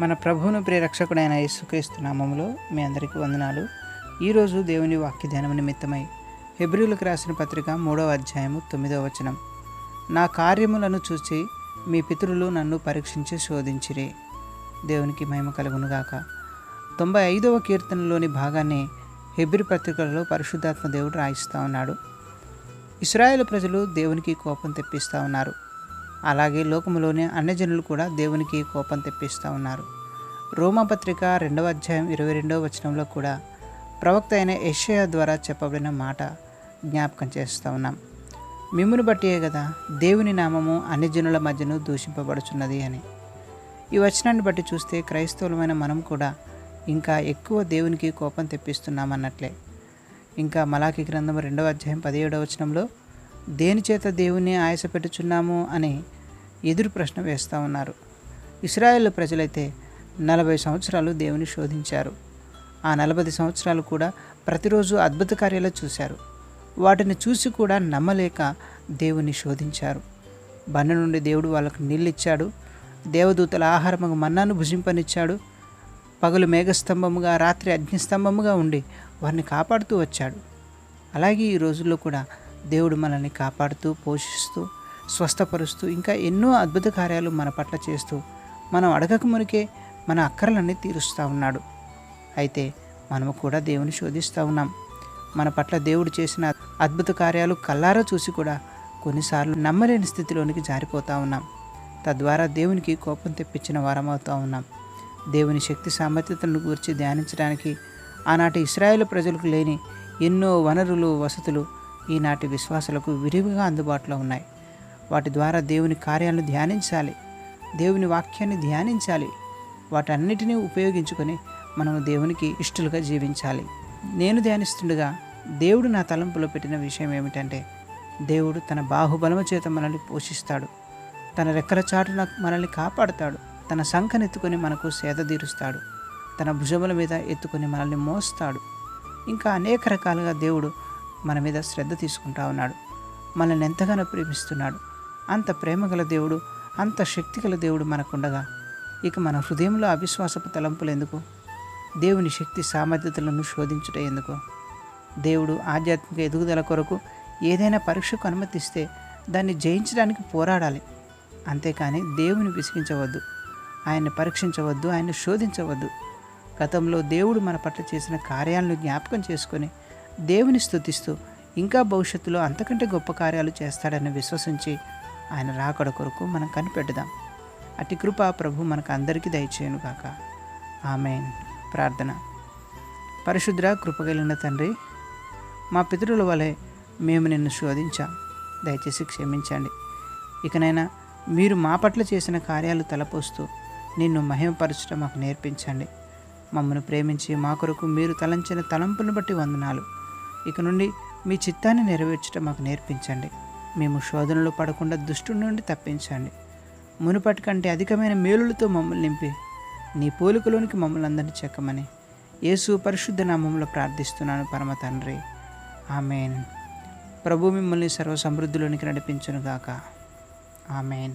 మన ప్రభువును ప్రియరక్షకుడైన యేసుక్రీస్తు నామములో మీ అందరికీ వందనాలు. ఈరోజు దేవుని వాక్య ధ్యానం నిమిత్తమై హెబ్రిలకు రాసిన పత్రిక మూడవ అధ్యాయము తొమ్మిదవ వచనం. నా కార్యములను చూసి మీ పితరులు నన్ను పరీక్షించి శోధించిరి. దేవునికి మహిమ కలుగునుగాక తొంభై ఐదవ కీర్తనలోని భాగాన్ని హెబ్రి పత్రికలలో పరిశుద్ధాత్మ దేవుడు రాయిస్తూ ఉన్నాడు. ఇస్రాయేల్ ప్రజలు దేవునికి కోపం తెప్పిస్తూ ఉన్నారు. అలాగే లోకములోని అన్యజనులు కూడా దేవునికి కోపం తెప్పిస్తూ ఉన్నారు. రోమపత్రిక రెండవ అధ్యాయం ఇరవై రెండవ వచనంలో కూడా ప్రవక్త అయిన యెషయా ద్వారా చెప్పబడిన మాట జ్ఞాపకం చేస్తూ ఉన్నాం. మిమ్మును బట్టియే కదా దేవుని నామము అన్ని జనుల మధ్యను దూషింపబడుచున్నది అని. ఈ వచనాన్ని బట్టి చూస్తే క్రైస్తవులమైన మనం కూడా ఇంకా ఎక్కువ దేవునికి కోపం తెప్పిస్తున్నామన్నట్లే. ఇంకా మలాకి గ్రంథం రెండవ అధ్యాయం పదిహేడవ వచనంలో దేని చేత దేవుని ఆయాసపెట్టుచున్నాము అని ఎదురు ప్రశ్న వేస్తూ ఉన్నారు. ఇస్రాయేల్ ప్రజలైతే నలభై సంవత్సరాలు దేవుని శోధించారు. ఆ నలభై సంవత్సరాలు కూడా ప్రతిరోజు అద్భుత కార్యాలు చూశారు. వాటిని చూసి కూడా నమ్మలేక దేవుని శోధించారు. బండ నుండి దేవుడు వాళ్ళకు నీళ్ళు ఇచ్చాడు. దేవదూతల ఆహారముగా మన్నాను భుజింపనిచ్చాడు. పగలు మేఘస్తంభముగా రాత్రి అగ్నిస్తంభముగా ఉండి వారిని కాపాడుతూ వచ్చాడు. అలాగే ఈ రోజుల్లో కూడా దేవుడు మనల్ని కాపాడుతూ పోషిస్తూ స్వస్థపరుస్తూ ఇంకా ఎన్నో అద్భుత కార్యాలు మన పట్ల చేస్తూ మనం అడగక మునికే మన అక్కర్లన్నీ తీరుస్తూ ఉన్నాడు. అయితే మనము కూడా దేవుని శోధిస్తూ ఉన్నాం. మన పట్ల దేవుడు చేసిన అద్భుత కార్యాలు కల్లారా చూసి కూడా కొన్నిసార్లు నమ్మలేని స్థితిలోనికి జారిపోతూ ఉన్నాం. తద్వారా దేవునికి కోపం తెప్పించిన వారమవుతూ ఉన్నాం. దేవుని శక్తి సామర్థ్యతలను గురించి ధ్యానించడానికి ఆనాటి ఇస్రాయేల్ ప్రజలకు లేని ఎన్నో వనరులు వసతులు ఈనాటి విశ్వాసులకు విరివిగా అందుబాటులో ఉన్నాయి. వాటి ద్వారా దేవుని కార్యాలను ధ్యానించాలి. దేవుని వాక్యాన్ని ధ్యానించాలి. వాటన్నిటినీ ఉపయోగించుకొని మనం దేవునికి ఇష్టలుగా జీవించాలి. నేను ధ్యానిస్తుండగా దేవుడు నా తలంపులో పెట్టిన విషయం ఏమిటంటే దేవుడు తన బాహుబలము చేత మనల్ని పోషిస్తాడు. తన రెక్కల చాటున మనల్ని కాపాడుతాడు. తన సంఖనెత్తుకొని మనకు సేద తీరుస్తాడు. తన భుజముల మీద ఎత్తుకొని మనల్ని మోస్తాడు. ఇంకా అనేక రకాలుగా దేవుడు మన మీద శ్రద్ధ తీసుకుంటా ఉన్నాడు. మనల్ని ఎంతగానో ప్రేమిస్తున్నాడు. అంత ప్రేమగల దేవుడు అంత శక్తిగల దేవుడు మనకుండగా ఇక మన హృదయంలో అవిశ్వాసపు తలంపులు ఎందుకు? దేవుని శక్తి సామర్థ్యతలను శోధించుట ఎందుకు? దేవుడు ఆధ్యాత్మిక ఎదుగుదల కొరకు ఏదైనా పరీక్షకు అనుమతిస్తే దాన్ని జయించడానికి పోరాడాలి. అంతేకాని దేవుని విసిగించవద్దు. ఆయన్ని పరీక్షించవద్దు ఆయన్ని శోధించవద్దు. గతంలో దేవుడు మన పట్ల చేసిన కార్యాలను జ్ఞాపకం చేసుకొని దేవుని స్థుతిస్తూ ఇంకా భవిష్యత్తులో అంతకంటే గొప్ప కార్యాలు చేస్తాడని విశ్వసించి ఆయన రాకడ కొరకు మనం కనిపెడదాం అతి కృప ప్రభు మనకు అందరికీ దయచేయను కాక ఆమెన్. ప్రార్థన. పరిశుద్ర కృపగలిగిన తండ్రి మా పితరుల వలె మేము నిన్ను శోధించాం. దయచేసి క్షమించండి. ఇకనైనా మీరు మా పట్ల చేసిన కార్యాలు తలపోస్తూ నిన్ను మహిమపరచడం మాకు నేర్పించండి. మమ్మల్ని ప్రేమించి మా కొరకు మీరు తలంచిన తలంపును బట్టి వందనాలు. ఇక నుండి మీ చిత్తాన్ని నెరవేర్చడం మాకు నేర్పించండి. మేము శోధనలు పడకుండా దుష్టు నుండి తప్పించండి. మునుపటి కంటే అధికమైన మేలులతో మమ్మల్ని నింపి నీ పోలికలోనికి మమ్మల్ని అందరినీ చెక్కమని యేసు పరిశుద్ధ నామంలో ప్రార్థిస్తున్నాను పరమ తండ్రి. ఆమెన్. ప్రభు మిమ్మల్ని సర్వ సమృద్ధిలోనికి నడిపించునుగాక. ఆమెన్.